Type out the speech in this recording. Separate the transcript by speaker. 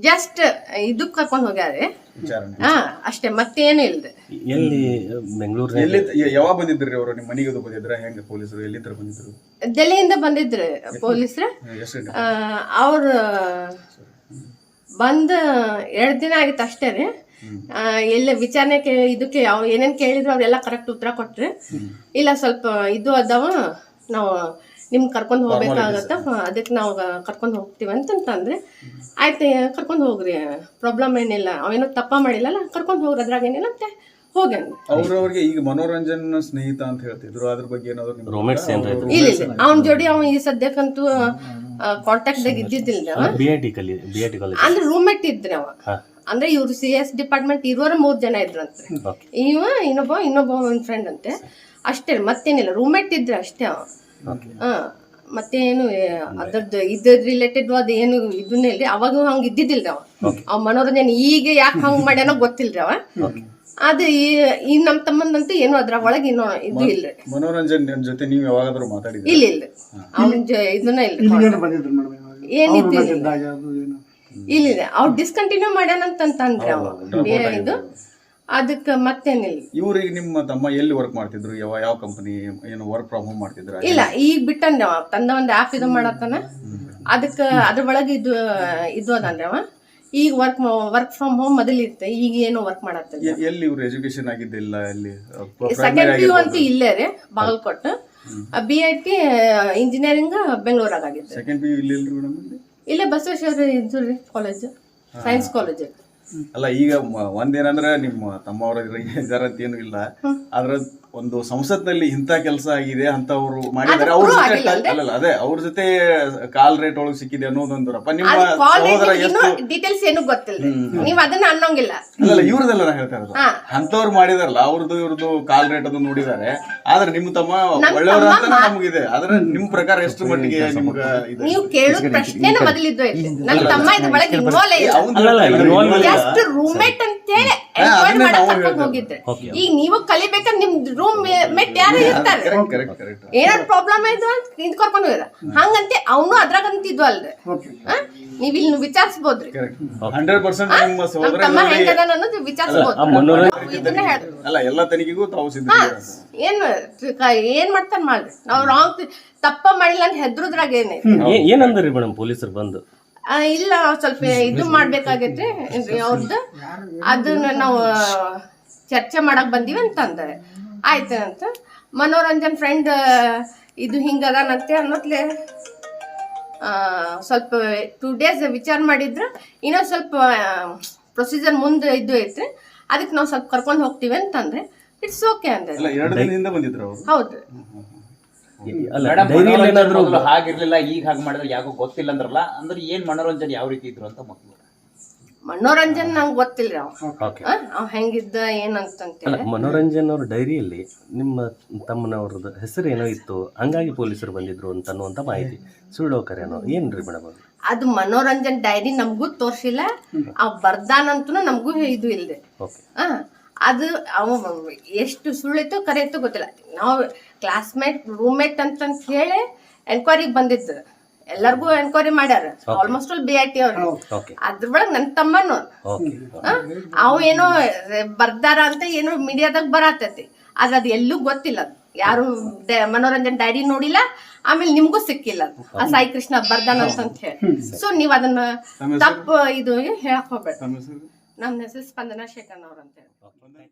Speaker 1: Just ಇದಕ್ಕೆ ಕರ್ಕೊಂಡ್ ಹೋಗ್ಯಾರೆ. ಹಾ ಅಷ್ಟೇ ಮತ್ತೇನು ಇಲ್ಲದೆ
Speaker 2: ಎಲ್ಲಿ ಬೆಂಗಳೂರಿನಲ್ಲಿ?
Speaker 3: ಎಲ್ಲಿ ಯಾವಾಗ ಬಂದಿದ್ರಿ ಅವರು? ನಿಮ್ಮ ಮನೆಗೆ ಅದು ಬಂದಿದ್ರ? ಹೆಂಗ ಪೊಲೀಸರು? ಎಲ್ಲಿ ತರ ಬಂದಿದ್ರು?
Speaker 1: ದೆಲ್ಲಿಯಿಂದ ಬಂದಿದ್ರು ಪೊಲೀಸ್ರ.
Speaker 3: ಅವರು?
Speaker 1: ಅವ್ರ ಬಂದ ಎರಡ್ ದಿನ ಆಗಿತ್ತು ಅಷ್ಟೇ ರೀ. ಆ, ಎಲ್ಲ ವಿಚಾರಣೆ ಕೇ- ಇದಕ್ಕೆ ಯಾವ ಏನೇನ್ ಕೇಳಿದ್ರು ಅವ್ರೆಲ್ಲ ಕರೆಕ್ಟ್ ಉತ್ತರ ಕೊಟ್ರಿ. ಇಲ್ಲ ಸ್ವಲ್ಪ ಇದು ಅದಾವ ನಾವು ನಿಮ್ ಕರ್ಕೊಂಡು ಹೋಗ್ಬೇಕಾಗತ್ತ? ಅದಕ್ಕೆ ನಾವು ಕರ್ಕೊಂಡು ಹೋಗ್ತೀವಿ ಅಂತಂತಂದ್ರೆ ಆಯ್ತು ಕರ್ಕೊಂಡು ಹೋಗ್ರಿ ಪ್ರಾಬ್ಲಮ್ ಏನಿಲ್ಲ. ಅವೇನೋ ತಪ್ಪ ಮಾಡಿಲ್ಲಲ್ಲ ಕರ್ಕೊಂಡು ಹೋಗ್ರಿ ಅದ್ರಾಗ ಏನಿಲ್ಲ ಅಂತ ಹೋಗ್ಯಾನ
Speaker 3: ಅವ್ರವ್ರಿಗೆ ಈಗ ಮನೋರಂಜನ ಸ್ನೇಹಿತ ಅಂತ ಹೇಳ್ತಿದ್ರು ಅದ್ರ ಬಗ್ಗೆ ಏನಾದ್ರು ನಿಮ್ಗೆ ಅವ್ರು-
Speaker 1: ಇಲ್ಲ ಇಲ್ಲ. ಅವನ ಜೋಡಿ ಅವ ಈ ಸದ್ಯಕ್ಕಂತೂ ಕಾಂಟ್ಯಾಕ್ಟ್ ದಾಗ ಇದ್ದಿದ್ದಿಲ್ಲ ಅವ.
Speaker 2: ಬಿ ಐ ಟಿ ಕಲಿ ಬಿ ಐ ಟಿ ಕಾಲೇಜ್
Speaker 1: ಅಂದ್ರೆ ರೂಮ್ಮೇಟ್ ಇದ್ರೆ ಅವ. ಅಂದ್ರೆ ಇವ್ರು ಸಿ ಎಸ್ ಡಿಪಾರ್ಟ್ಮೆಂಟ್ ಇರೋರು ಮೂರ್ ಜನ ಇದ್ರಂತೆ ಇವ ಇನ್ನೊಬ್ಬ ಇನ್ನೊಬ್ಬ ಒಂದು ಫ್ರೆಂಡ್ ಅಂತೆ. ಅಷ್ಟೇ ಮತ್ತೇನಿಲ್ಲ ರೂಮ್ಮೇಟ್ ಇದ್ರೆ ಅಷ್ಟೇ ಅವ. ಹಾ ಮತ್ತೇನು ಅದರದ್ದು ಅದ್ರದ್ದು ಇದ್ರ ರಿಲೇಟೆಡ್ ಅದು ಏನು ಇದನ್ನೇ ಇಲ್ರಿ ಅವಾಗ ಹಂಗ ಇದ್ದಿದ್ದಿಲ್ರಿ ಅವ. ಅವ ಮನೋರಂಜನೆ ಈಗ ಯಾಕೆ ಹಂಗ ಮಾಡ್ಯಾನ ಗೊತ್ತಿಲ್ರಿ ಅವ. ಅದು ಈ ನಮ್ಮ ನಮ್ ತಮ್ಮಂದಂತೂ ಏನು ಅದ್ರ ಒಳಗೆ ಇನ್ನೂ ಇದು ಇಲ್ರಿ.
Speaker 3: ಮನೋರಂಜನ್ ಜೊತೆ ನೀವು ಯಾವಾಗಾದ್ರೂ ಮಾತಾಡಿದ್ರಿ
Speaker 1: ಇಲ್ಲ ಇಲ್ಲ. ಅವನ ಇದನ್ನ ಇಲ್ರಿ
Speaker 4: ಬಂದಿದ್ರು ಮೇಡಮ್ ಇವಾಗ?
Speaker 1: ಏನಿತ್ತು
Speaker 4: ಇದ್ದಾಗ ಅದು ಏನು?
Speaker 1: ಇಲ್ಲ ಇಲ್ಲ. ಅವ್ರು ಡಿಸ್ಕಂಟಿನ್ಯೂ ಮಾಡ್ಯಾನಂತಂದ್ರೆ ಅವ. ಇದು ಅದಕ್ಕೆ ಮತ್ತೇನಿಲ್ಲ.
Speaker 3: ಇವ್ರಿಗೆ ನಿಮ್ಮ ತಮ್ಮ ಎಲ್ಲಿ ವರ್ಕ್ ಮಾಡ್ತಿದ್ರು? ಯಾವ ಯಾವ ಕಂಪನಿ ಏನು ವರ್ಕ್ ಫ್ರಮ್ ಹೋಮ್ ಮಾಡ್ತಿದ್ರು?
Speaker 1: ಇಲ್ಲ ಈಗ ಬಿಟ್ಟಂದ ಅವ. ತಂದ ಒಂದು ಆ್ಯಪ್ ಇದು ಮಾಡತ್ತಾನ. ಅದಕ್ಕೆ ಅದ್ರ ಒಳಗೆ ಇದು ಇದು ಅದನ್ರಿ ಅವ. ಈಗ ವರ್ಕ್ ವರ್ಕ್ ಫ್ರಮ್ ಹೋಮ್ ಮೊದಲು ಇತ್ತು. ಈಗ ಏನು ವರ್ಕ್ ಮಾಡತ್ತಿಲ್ಲ.
Speaker 3: ಎ- ಎಲ್ಲಿ ಇವ್ರು ಎಜುಕೇಶನ್ ಆಗಿದ್ದಿಲ್ಲ ಎಲ್ಲಿ
Speaker 1: ಸೆಕೆಂಡ್ ಪಿ ಯು ಅಂತೂ ಇಲ್ಲೇ ರೀ Bagalkote. B I T engineering ಬೆಂಗಳೂರಾಗ ಆಗಿತ್ತು.
Speaker 3: ಸೆಕೆಂಡ್ ಪಿ ಯು ಇಲ್ಲಿ ಇಲ್ರಿ ಮೇಡಮ್ ಇಲ್ಲಿ
Speaker 1: ಇಲ್ಲೇ ಬಸವೇಶ್ವರ ಇದು ರೀ ಕಾಲೇಜ್ ಸೈನ್ಸ್ ಕಾಲೇಜ್
Speaker 3: ಅಲ್ಲ ಈಗ ಒಂದೇನಂದ್ರೆ ನಿಮ್ಮ ತಮ್ಮವರ ಜರತ್ತೇನು ಏನು ಇಲ್ಲ. ಆದ್ರ ಒಂದು ಸಂಸತ್ನಲ್ಲಿ ಇಂಥ ಕೆಲಸ ಆಗಿದೆ ಅಂತವ್ರು ಮಾಡಿದ್ದಾರೆ. ಅವ್ರ ಜೊತೆ ಅಲ್ಲಲ್ಲ ಅದೇ ಅವ್ರ ಜೊತೆ ಕಾಲ್ ರೇಟ್ ಒಳಗೆ ಸಿಕ್ಕಿದೆ ಅನ್ನೋದೊಂದು ನಿಮ್ಮ ಸಹೋದರ
Speaker 1: ಡೀಟೇಲ್ಸ್ ಏನು ಗೊತ್ತಿಲ್ಲ. ನೀವು ಅದನ್ನ ಅನ್ನೋಂಗಿಲ್ಲ.
Speaker 3: ಅಲ್ಲಲ್ಲ ಇವ್ರದೆಲ್ಲ ನಾ ಹೇಳ್ತಾ ಇರೋದು. ಅಂತವ್ರು ಮಾಡಿದಾರಲ್ಲ ಅವ್ರದ್ದು ಇವ್ರದ್ದು ಕಾಲ್ ರೇಟ್ ಅದು ನೋಡಿದ್ದಾರೆ. ಆದ್ರೆ ನಿಮ್ಮ ತಮ್ಮ ಒಳ್ಳೆಯವರು ಅಂತ ನಮಗಿದೆ. ಆದ್ರೆ ನಿಮ್ ಪ್ರಕಾರ ಎಷ್ಟು ಮಟ್ಟಿಗೆ ನಿಮ್ಗೆ ಇದು
Speaker 1: ನೀವು ಕೇಳೋ ಪ್ರಶ್ನೆನ ಮೊದಲಿದ್ದು ನನ್ನ ತಮ್ಮ ಇದ್ರ ಒಳಗೆ ಇನ್ವಾಲ್ವ್ ಇಲ್ಲ. ಜಸ್ಟ್ ರೂಮ್ಮೇಟ್ ಅಂತೇಳಿ. ಮಾಡಕ್ ಹೋಗಿದ್ರೆ ಈಗ ನೀವು ಕಲಿಬೇಕಂದ್ರೆ ನಿಮ್ ರೂಮ್ ಮೆಟ್ ಯಾರು ಇರ್ತಾರೆ.
Speaker 3: ಕರೆಕ್ಟ್ ಕರೆಕ್ಟ್ ಕರೆಕ್ಟ್
Speaker 1: ಏನಾದ್ರು ಪ್ರಾಬ್ಲಮ್ ಆಯ್ತು ಅಂತ ನಿಂತ್ ಕರ್ಕೊಂಡು ಹೋಗಿರ ಹಂಗಂತೆ ಅವನು ಅದ್ರಾಗಂತಿದ್ವು ಅಲ್ರಿ. ಆ? ನೀವ್ ಇಲ್ಲಿ ವಿಚಾರಿಸ್ಬೋದ್ರಿ. ತಮ್ಮ ಹೆಂಗದ ಅನ್ನೋದು ವಿಚಾರಿಸ್ಬೋದು ಇದನ್ನ ಹೇಳ್ರಿ
Speaker 3: ಅಲ್ಲ ಎಲ್ಲ ತನಿಖೆಗೂ ತಾವು ಸಿದ್ಧ
Speaker 1: ಏನ್ ಮಾಡ್ತಾರ ಮಾಡ್ರಿ. ನಾವ್ ರಾಂಗ್ ತಪ್ಪ ಮಾಡಿಲ್ಲ ಅಂತ ಹೆದ್ರದ್ರಾಗ ಏನೇ
Speaker 2: ಏನಂದ್ರಿ ಮೇಡಮ್ ಪೊಲೀಸರು ಬಂದು?
Speaker 1: ಇಲ್ಲ ಸ್ವಲ್ಪ ಇದು ಮಾಡ್ಬೇಕಾಗೈತ್ರಿ ಏನ್ರಿ ಅವ್ರದ್ದು ಅದನ್ನ ನಾವು ಚರ್ಚೆ ಮಾಡಕ್ ಬಂದೀವಿ ಅಂತ ಅಂದ್ರೆ ಆಯ್ತು ಅಂತ. ಮನೋರಂಜನ್ ಫ್ರೆಂಡ್ ಇದು ಹಿಂಗದಾನಂತೆ ಅನ್ನೋತ್ಲೆ ಸ್ವಲ್ಪ ಟೂ ಡೇಸ್ ವಿಚಾರ ಮಾಡಿದ್ರೆ. ಇನ್ನೊಂದು ಸ್ವಲ್ಪ ಪ್ರೊಸೀಜರ್ ಮುಂದೆ ಇದು ಐತ್ರಿ ಅದಕ್ಕೆ ನಾವು ಸ್ವಲ್ಪ ಕರ್ಕೊಂಡು ಹೋಗ್ತೀವಿ ಅಂತಂದ್ರೆ ಇಟ್ಸ್ ಓಕೆ ಅಂದ್ರೆ ಹೌದು.
Speaker 5: ಹಾಗಿರ್ಲಿಲ್ಲ ಈಗ ಹಾಗೆ ಮಾಡಿದ್ರೆ ಯಾಕೋ ಗೊತ್ತಿಲ್ಲ ಅಂದ್ರಲ್ಲ ಅಂದ್ರೆ ಏನ್ ಮನೋರಂಜನೆ ಯಾವ ರೀತಿ ಇದ್ರು ಅಂತ ಮಕ್ಕಳು.
Speaker 1: ಮನೋರಂಜನ್ ನಂಗೆ ಗೊತ್ತಿಲ್ಲ ಅವ್. ಆ, ಹೆಂಗಿದ್ದ ಏನಂತಂತೇಳಿ
Speaker 2: ಅಲ್ಲ ಮನೋರಂಜನ್ ಅವ್ರ ಡೈರಿಯಲ್ಲಿ ನಿಮ್ಮ ತಮ್ಮನವ್ರದ್ದು ಹೆಸರು ಏನೋ ಇತ್ತು ಹಂಗಾಗಿ ಪೊಲೀಸರು ಬಂದಿದ್ರು ಅಂತ ಅನ್ನುವಂತ ಮಾಹಿತಿ. ಸುಳ್ಳು ಕರೆನೋ ಏನ್ರಿ ಮೇಡಮ್ ಅದು?
Speaker 1: ಮನೋರಂಜನ್ ಡೈರಿ ನಮಗೂ ತೋರ್ಸಿಲ್ಲ ಅವ್ ಬರ್ದಾನಂತೂ ನಮಗೂ ಇದು ಇಲ್ರಿ.
Speaker 2: ಓಕೆ.
Speaker 1: ಆ, ಅದು ಅವ ಎಷ್ಟು ಸುಳ್ಳಿತ್ತು ಕರೆಯಿತು ಗೊತ್ತಿಲ್ಲ. ನಾವು ಕ್ಲಾಸ್ಮೇಟ್ ರೂಮ್ಮೇಟ್ ಅಂತಂತ ಹೇಳಿ ಎನ್ಕ್ವೈರಿಗೆ ಬಂದಿದ್ದು. ಎಲ್ಲರಿಗೂ ಎನ್ಕ್ವೈರಿ ಮಾಡ್ಯಾರ. Almost all B I T ಅವ್ರು. ಅದ್ರ ಒಳಗೆ ನನ್ನ ತಮ್ಮನು. ಅವು ಏನೋ ಬರ್ದಾರ ಅಂತ ಏನೋ ಮೀಡಿಯಾದಾಗ ಬರತೈತಿ. ಆದ್ರೆ ಅದು ಎಲ್ಲೂ ಗೊತ್ತಿಲ್ಲ. ಯಾರು ಮನೋರಂಜನ್ ಡೈರಿ ನೋಡಿಲ್ಲ ಆಮೇಲೆ ನಿಮ್ಗೂ ಸಿಕ್ಕಿಲ್ಲ. ಆ ಸಾಯಿ ಕೃಷ್ಣ ಬರ್ದಾನ ಅಂತ ಹೇಳಿ. ಸೊ ನೀವ್ ಅದನ್ನ ತಪ್ಪು ಇದು ಹೇಳಕ್ ಹೋಗ್ಬೇಡ. ನಮ್ಮ ಹೆಸರು ಸ್ಪಂದನಾ ಅಂತ ಹೇಳಿ